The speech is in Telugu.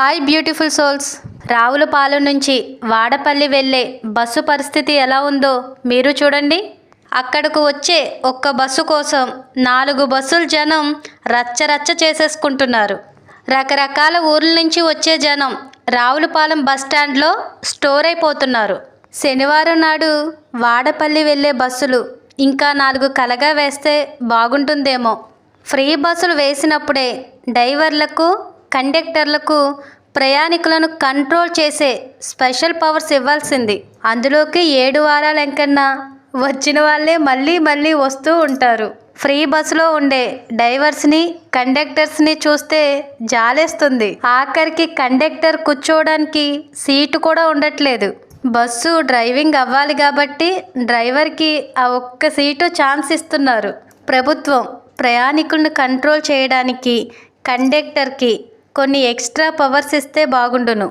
Hi beautiful souls. రావులపాలెం నుంచి వాడపల్లి వెళ్ళే బస్సు పరిస్థితి ఎలా ఉందో మీరు చూడండి. అక్కడకు వచ్చే ఒక్క బస్సు కోసం నాలుగు బస్సులు జనం రచ్చరచ్చ చేసేసుకుంటున్నారు. రకరకాల ఊర్ల నుంచి వచ్చే జనం రావులపాలెం బస్ స్టాండ్లో స్టోర్ అయిపోతున్నారు. శనివారం నాడు వాడపల్లి వెళ్ళే బస్సులు ఇంకా నాలుగు కలగా వేస్తే బాగుంటుందేమో. ఫ్రీ బస్సులు వేసినప్పుడే డ్రైవర్లకు కండక్టర్లకు ప్రయాణికులను కంట్రోల్ చేసే స్పెషల్ పవర్స్ ఇవ్వాల్సింది. అందులోకి ఏడు వారాల ఎంకన్నా వచ్చిన వాళ్ళే మళ్ళీ మళ్ళీ వస్తూ ఉంటారు. ఫ్రీ బస్సులో ఉండే డ్రైవర్స్ని కండక్టర్స్ని చూస్తే జాలేస్తుంది. ఆఖరికి కండక్టర్ కూర్చోవడానికి సీటు కూడా ఉండట్లేదు. బస్సు డ్రైవింగ్ అవ్వాలి కాబట్టి డ్రైవర్కి ఆ ఒక్క సీటు ఛాన్స్ ఇస్తున్నారు. ప్రభుత్వం ప్రయాణికులను కంట్రోల్ చేయడానికి కండక్టర్కి కొన్ని ఎక్స్ట్రా పవర్స్ ఇస్తే బాగుండును.